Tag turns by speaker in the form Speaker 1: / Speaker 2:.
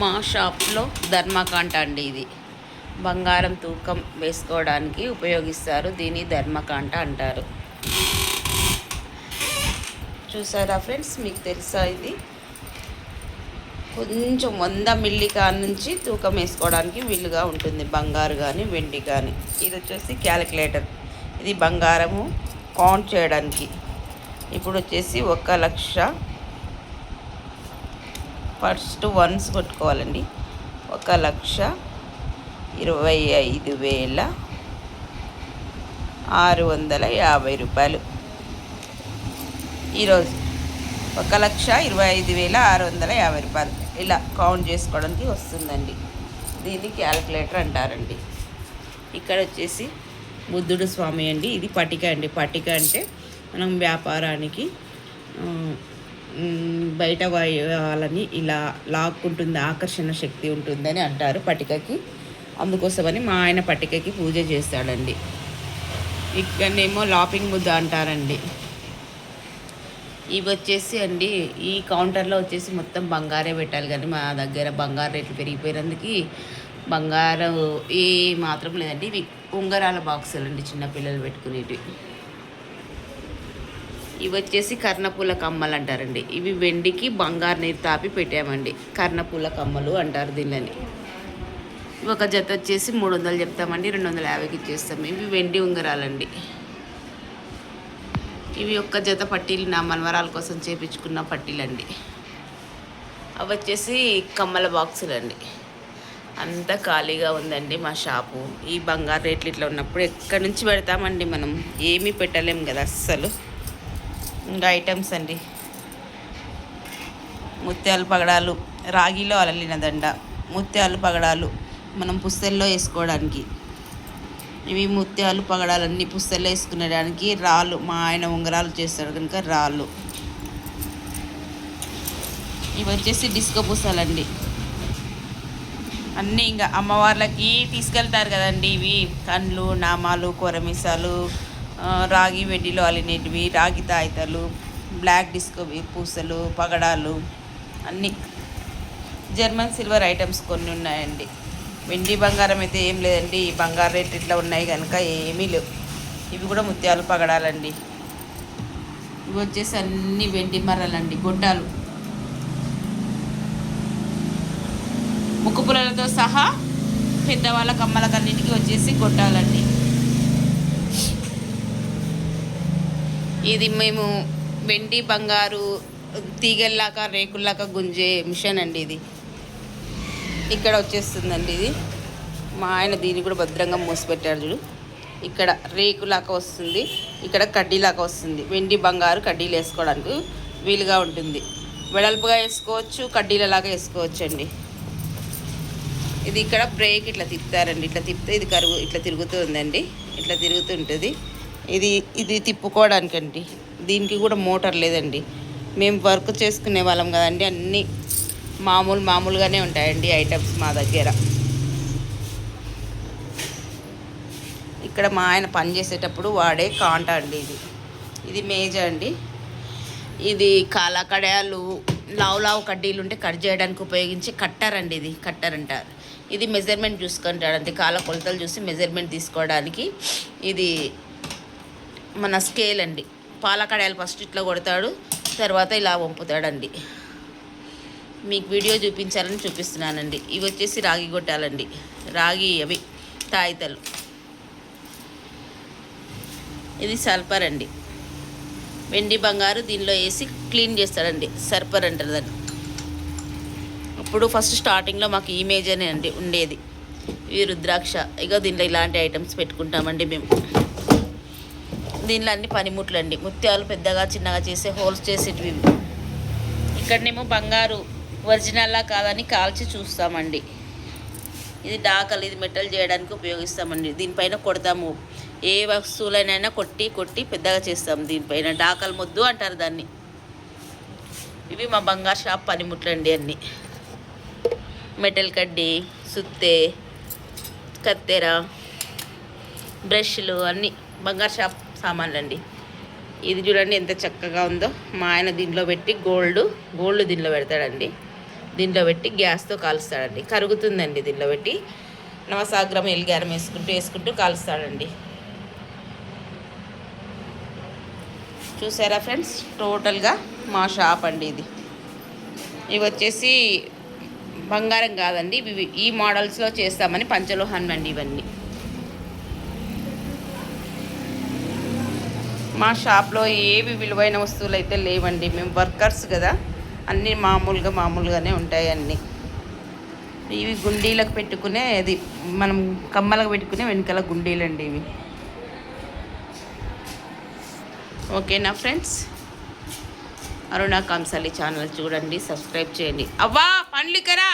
Speaker 1: మా షాప్లో ధర్మకాంట అండి ఇది. బంగారం తూకం వేసుకోవడానికి ఉపయోగిస్తారు దీన్ని ధర్మకాంట అంటారు. చూసారా ఫ్రెండ్స్? మీకు తెలుసా ఇది? కొంచెం వంద మిల్లీ నుంచి తూకం వేసుకోవడానికి వీలుగా ఉంటుంది. బంగారు కానీ వెండి కానీ ఇది వచ్చేసి క్యాలిక్యులేటర్. ఇది బంగారము కౌంట్ చేయడానికి. ఇప్పుడు వచ్చేసి ఒక లక్ష ఫస్ట్ వన్స్ కొట్టుకోవాలండి. ఒక లక్ష ఇరవై ఐదు వేల ఆరు వందల యాభై రూపాయలు. ఈరోజు ఒక లక్ష ఇరవై ఐదు వేల ఆరు వందల యాభై రూపాయలు. ఇలా కౌంట్ చేసుకోవడానికి వస్తుందండి. దీన్ని క్యాలిక్యులేటర్ అంటారండి. ఇక్కడ వచ్చేసి బుద్ధుడు స్వామి అండి. ఇది పటిక అండి. పటిక అంటే మనం వ్యాపారానికి బయట వాళ్ళని ఇలా లాక్కుంటుంది ఆకర్షణ శక్తి ఉంటుందని అంటారు పటికకి. అందుకోసమని మా ఆయన పటికకి పూజ చేస్తాడండి. ఇక్కడనేమో లాపింగ్ ముద్ద అంటారండి. ఇవి వచ్చేసి అండి ఈ కౌంటర్లో వచ్చేసి మొత్తం బంగారే పెట్టాలి కానీ మా దగ్గర బంగారు రేట్లు పెరిగిపోయినందుకు బంగారం ఏ మాత్రం లేదండి. ఇవి ఉంగరాల బాక్సులు అండి చిన్నపిల్లలు పెట్టుకునేటివి. ఇవి వచ్చేసి కర్ణపూల కమ్మలు అంటారండి. ఇవి వెండికి బంగారు నీరు తాపి పెట్టామండి. కర్ణపూల కమ్మలు అంటారు దీనిని. ఇవి ఒక జత వచ్చేసి మూడు వందలు చెప్తామండి. రెండు వందల యాభైకి ఇచ్చేస్తాం. ఇవి వెండి ఉంగరాలండి. ఇవి ఒక్క జత పట్టీలు నా మనవరాల కోసం చేపించుకున్న పట్టీలండి. అవి వచ్చేసి కమ్మల బాక్సులండి. అంతా ఖాళీగా ఉందండి మా షాపు. ఈ బంగారు రేట్లు ఇట్లా ఉన్నప్పుడు ఎక్కడి నుంచి పెడతామండి మనం? ఏమీ పెట్టలేము కదా అస్సలు. ఇంకా ఐటమ్స్ అండి. ముత్యాలు పగడాలు రాగిలో అలలిన దండ ముత్యాలు పగడాలు మనం పుస్తెల్లో వేసుకోవడానికి. ఇవి ముత్యాలు పగడాలన్నీ పుస్తెల్లో వేసుకునేడానికి రాళ్ళు మా ఆయన ఉంగరాలు చేస్తాడు కనుక రాళ్ళు. ఇవి వచ్చేసి డిస్కో పూసలండి. అన్నీ ఇంకా అమ్మవార్లకి తీసుకెళ్తారు కదండి ఇవి. కండ్లు నామాలు కొరమిసాలు రాగి వెండిలో అలినేటివి రాగి తాయితలు బ్లాక్ డిస్కో పూసలు పగడాలు అన్నీ. జర్మన్ సిల్వర్ ఐటమ్స్ కొన్ని ఉన్నాయండి. వెండి బంగారం అయితే ఏం లేదండి. ఈ బంగారు రేట్ ఇట్లా ఉన్నాయి కనుక ఏమీ లేవు. ఇవి కూడా ముత్యాలు పగడాలండి. ఇవి వచ్చేసి అన్ని వెండి మరలండి. గొడ్డాలు. ముక్కు పుల్లలతో సహా పెద్దవాళ్ళ కమ్మలకన్నిటికీ వచ్చేసి గొట్టాలండి ఇది మేము వెండి బంగారు తీగల్లాగా రేకుల్లాగా గుంజే మిషన్ అండి ఇది. ఇక్కడ వచ్చేస్తుందండి ఇది. మా ఆయన దీన్ని కూడా భద్రంగా మూసిపెట్టాడు చూడు. ఇక్కడ రేకులాగా వస్తుంది ఇక్కడ కడ్డీలాగా వస్తుంది. వెండి బంగారు కడ్డీలు వేసుకోవడానికి వీలుగా ఉంటుంది. వెడల్పుగా వేసుకోవచ్చు కడ్డీలలాగా వేసుకోవచ్చు అండి ఇది ఇక్కడ బ్రేక్ ఇట్లా తిప్పుతారండి. ఇట్లా తిప్పితే ఇది కరుగు ఇట్లా తిరుగుతూ ఉందండి. ఇట్లా తిరుగుతుంటుంది ఇది ఇది తిప్పుకోవడానికండి. దీనికి కూడా మోటార్ లేదండి. మేము వర్క్ చేసుకునే వాళ్ళం కదండి అన్నీ మామూలు మామూలుగానే ఉంటాయండి ఐటమ్స్ మా దగ్గర. ఇక్కడ మా ఆయన పని చేసేటప్పుడు వాడే కాంట అండి ఇది. ఇది మేజ అండి. ఇది కాలాకడాలు లావు లావు కడ్డీలు ఉంటే కట్ చేయడానికి ఉపయోగించి కట్టర్ అండి ఇది కట్టర్ అంటారు. ఇది మెజర్మెంట్ చూసుకుంటాడు అంతే కాల కొలతలు చూసి మెజర్మెంట్ తీసుకోవడానికి ఇది మన స్కేల్ అండి. పాలకడాయలు ఫస్ట్ ఇట్లా కొడతాడు తర్వాత ఇలా వంపుతాడండి. మీకు వీడియో చూపించాలని చూపిస్తున్నానండి. ఇవి వచ్చేసి రాగి గొట్టాలండి. రాగి అవి తాయితలు. ఇది సల్పర్ అండి. వెండి బంగారు దీనిలో వేసి క్లీన్ చేస్తాడండి. సర్పర్ అంటారు దాన్ని. అప్పుడు ఫస్ట్ స్టార్టింగ్లో మాకు ఇమేజ్ అనే అండి ఉండేది. ఇవి రుద్రాక్ష. ఇక దీనిలో ఇలాంటి ఐటమ్స్ పెట్టుకుంటామండి మేము. దీనిలో అన్ని పనిముట్లు అండి ముత్యాలు పెద్దగా చిన్నగా చేసే హోల్స్ చేసేటివి ఇక్కడనేమో బంగారు ఒరిజినల్లా కాదని కాల్చి చూస్తామండి. ఇది డాకలు ఇది మెటల్ చేయడానికి ఉపయోగిస్తామండి. దీనిపైన కొడతాము. ఏ వస్తువులైనా కొట్టి కొట్టి పెద్దగా చేస్తాము దీనిపైన. డాకలు ముద్దు అంటారు దాన్ని. ఇవి మా బంగారు షాప్ పనిముట్లండి అన్నీ. మెటల్ కడ్డీ సుత్తే కత్తెర బ్రష్లు అన్నీ బంగారు షాప్ సామాన్లు అండి ఇది చూడండి ఎంత చక్కగా ఉందో. మా ఆయన దీంట్లో పెట్టి గోల్డ్ గోల్డ్ దీనిలో పెడతాడండి. దీంట్లో పెట్టి గ్యాస్తో కాలుస్తాడండి. కరుగుతుందండి దీంట్లో పెట్టి. నవసాగ్రం ఎల్గారం వేసుకుంటూ వేసుకుంటూ కాలుస్తాడండి. చూసారా ఫ్రెండ్స్? టోటల్గా మా షాప్ అండి ఇది. ఇవి వచ్చేసి బంగారం కాదండి. ఇవి ఈ మోడల్స్లో చేస్తామని పంచలోహాన్ అండి ఇవన్నీ. మా షాప్లో ఏవి విలువైన వస్తువులు అయితే లేవండి. మేము వర్కర్స్ కదా. అన్నీ మామూలుగా మామూలుగానే ఉంటాయి అన్నీ. ఇవి గుండీలకు పెట్టుకునే అది మనం కమ్మలకు పెట్టుకునే వెనకాల గుండీలండి ఇవి. ఓకేనా ఫ్రెండ్స్? అరుణా కంసాలి ఛానల్ చూడండి సబ్స్క్రైబ్ చేయండి. అవ్వా పండ్లికరా!